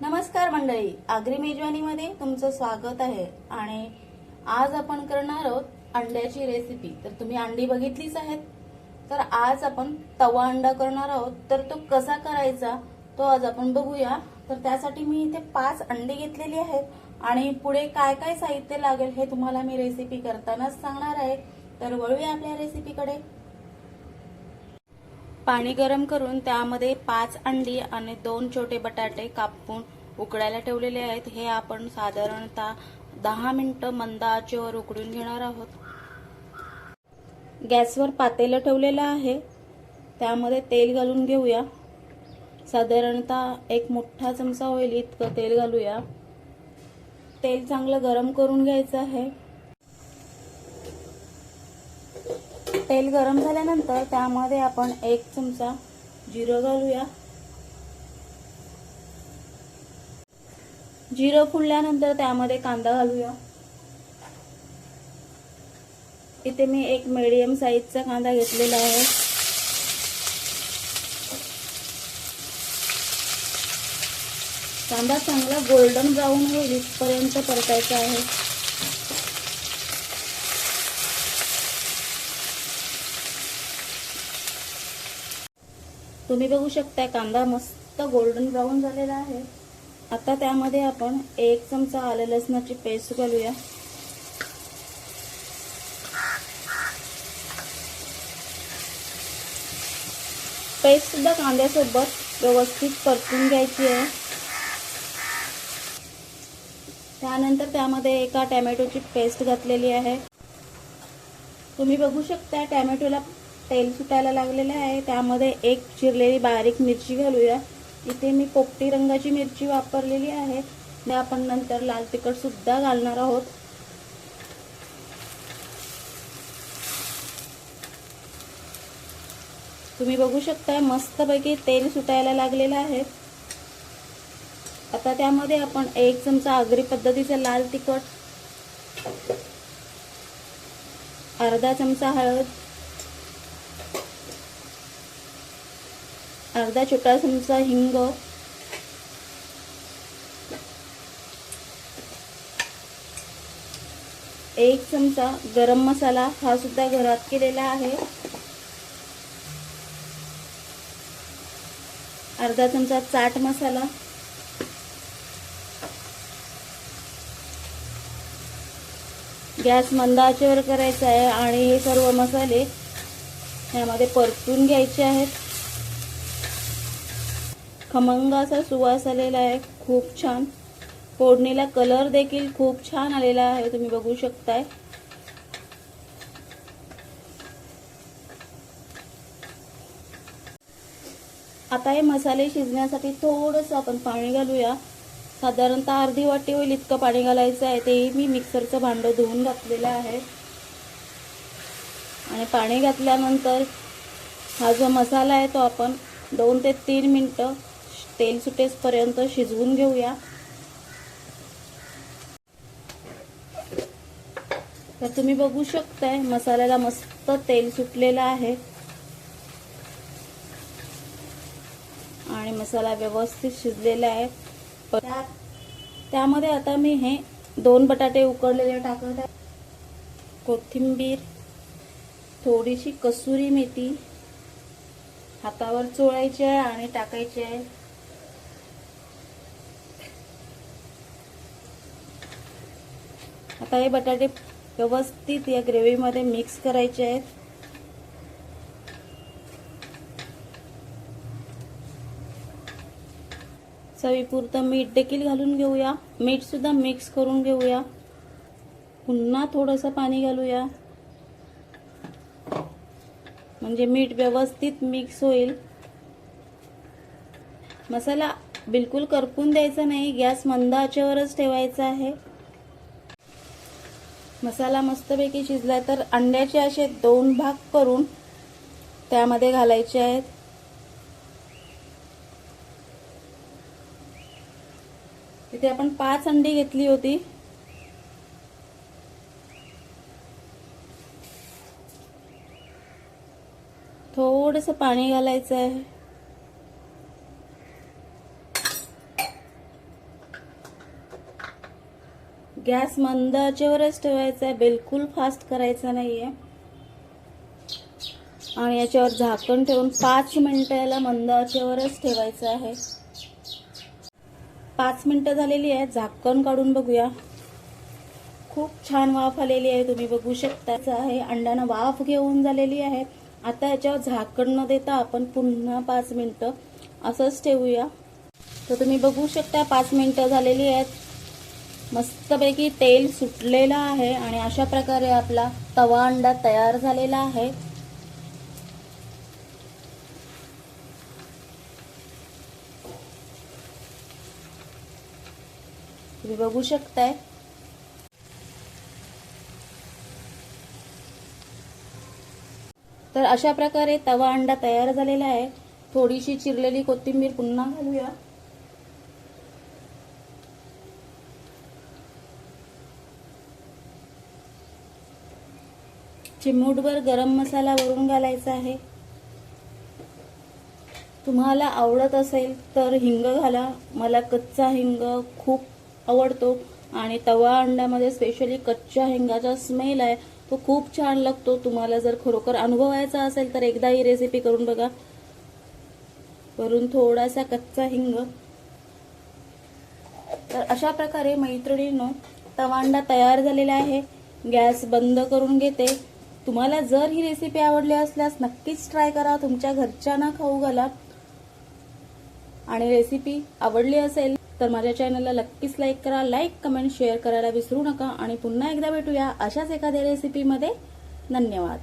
नमस्कार मंडळी आगरी मेजवानीमध्ये तुमचं स्वागत आहे. आणि आज आपण करणार आहोत अंड्याची रेसिपी तर तुम्ही अंडी बघितलीच आहेत. तर आज आपण तवा अंडा करणार आहोत. तर तो कसा करायचा तो आज आपण बघूया. तर त्यासाठी मी इथे पाच अंडी घेतलेली आहेत. आणि पुढे काय काय साहित्य लागेल हे तुम्हाला मी रेसिपी करतानाच सांगणार आहे. तर वळूया आपल्या रेसिपीकडे पाणी गरम करून त्यामध्ये पाच अंडी आणि दोन छोटे बटाटे कापून उकडायला ठेवलेले आहेत. हे आपण साधारणतः दहा मिनटं मंद आचेवर उकडून घेणार आहोत. गॅसवर पातेलं ठेवलेलं आहे. त्यामध्ये तेल घालून घेऊया. साधारणतः एक मोठा चमचा होईल इतकं तेल घालूया. तेल चांगलं गरम करून घ्यायचं आहे. तेल गरम झाल्यानंतर त्यामध्ये आपण एक चमचा जिरं घालूया. जिरं फुलल्यानंतर त्यामध्ये कांदा घालूया. इथे मी एक मीडियम साईजचा कांदा घेतलेला आहे. कांदा चांगला गोल्डन ब्राऊन होईल इथपर्यंत परतायचा आहे. तुम्ही बघू शकता कांदा मस्त गोल्डन ब्राऊन झालेला आहे. आता त्यामध्ये आपण एक चमचा आलं लसणाची पेस्ट घालूया. पेस्ट सुद्धा कांद्यासोबत व्यवस्थित परतून घ्यायची आहे. त्यानंतर त्यामध्ये एका टॅमॅटोची पेस्ट घातलेली आहे. तुम्ही बघू शकता टॅमॅटोला तेल सुटायला लागलेलं आहे. त्यामध्ये एक चिरलेली बारीक मिरची घालूया. इथे मी पोपटी रंगाची मिरची वापरलेली आहे. ते आपण नंतर लाल तिखट सुद्धा घालणार आहोत. तुम्ही बघू शकता मस्तपैकी तेल सुटायला लागलेलं आहे. आता त्यामध्ये आपण एक चमचा आगरी पद्धतीचं लाल तिखट अर्धा चमचा हळद अर्धा छोटा चमचा हिंग. एक चमचा गरम मसाला हा सुद्धा घरात केलेला आहे. अर्धा चमचा चाट मसाला. गॅस मंदाचेवर करायचा आहे आणि हे सर्व मसाले यामध्ये परतून घ्यायचे आहेत. खमंगाचा सुवास आलेला आहे. खूप छान. फोडणीला कलर देखील खूप छान आलेला आहे. तुम्ही बघू शकताय. आता हे मसाले शिजण्यासाठी थोडंसं आपण पाणी घालूया. साधारणतः अर्धी वाटी होईल इतकं पाणी घालायचं आहे. तेही मी मिक्सरचं भांडं धुवून घातलेलं आहे. आणि पाणी घातल्यानंतर हा जो मसाला आहे तो आपण दोन ते तीन मिनटं तेल सुटेसपर्यंत शिजवून घेऊया. तर तुम्ही बघू शकताय मसाल्याला मस्त तेल सुटलेलं आहे. आणि मसाला व्यवस्थित शिजलेला आहे. त्या त्यामध्ये आता मी हे दोन बटाटे उकडलेले टाकत आहे. कोथिंबीर थोडीशी कसुरी मेथी हातावर चोळायची आहे आणि टाकायची आहे. आता हे बटाटे व्यवस्थित या ग्रेव्हीमध्ये मिक्स करायचे आहेत. चवीपुरतं मीठ देखील घालून घेऊया. मीठ सुद्धा मिक्स करून घेऊया. पुन्हा थोडंसं पाणी घालूया. म्हणजे मीठ व्यवस्थित मिक्स होईल. मसाला बिलकुल करपून द्यायचा नाही. गॅस मंद आचेवरच ठेवायचा आहे. मसाला मस्तपैकी शिजलाय. तर अंड्याचे असे दोन भाग करून त्यामध्ये घालायचे आहेत. तिथे आपण पाच अंडी घेतली होती. थोडंसं पाणी घालायचं आहे गॅस मंद आचेवरच ठेवायचा आहे बिलकुल फास्ट करायचा नाहीये. आणि याच्यावर झाकण ठेवून पाच मिनटं याला मंद आचेवरच ठेवायचं आहे. पाच मिनटं झालेली आहे झाकण काढून बघूया. खूप छान वाफ आलेली आहे तुम्ही बघू शकता आहे. अंड्यानं वाफ घेऊन झालेली आहे. आता याच्यावर झाकण न देता आपण पुन्हा पाच मिनटं असंच ठेवूया. तर तुम्ही बघू शकता पाच मिनटं झालेली आहेत. मस्तपैकी तेल सुटलेलं आहे आणि अशा प्रकारे आपला तवा अंडा तयार झालेला आहे. तुम्ही बघू शकताय. तर अशा प्रकारे तवा अंडा तयार झालेला आहे. थोडीशी चिरलेली कोथिंबीर पुन्हा घालूया. चिमूटभर गरम मसाला वरून घालायचा आहे. तुम्हाला आवडत असेल तर हिंग घाला. मला कच्चा हिंग खूप आवडतो आणि तवा अंड्यामध्ये स्पेशली कच्च्या हिंगाचा स्मेल आहे. तो खूप छान लागतो. तुम्हाला जर खरोखर अनुभवायचा असेल तर एकदा ही रेसिपी करून बघा. वरून थोडासा कच्चा हिंग. तर अशा प्रकारे मैत्रिणींनो तवा अंडा तयार झालेला आहे. गॅस बंद करून घेते. तुम्हाला जर ही रेसिपी आवडली असल्यास नक्कीच ट्राय करा. तुमच्या घरच्यांना खाऊ घाला. आणि रेसिपी आवडली असेल तर माझ्या चॅनलला नक्कीच लाईक करा. लाईक कमेंट शेअर करायला विसरू नका. आणि पुन्हा एकदा भेटूया अशाच एखाद्या रेसिपीमध्ये धन्यवाद.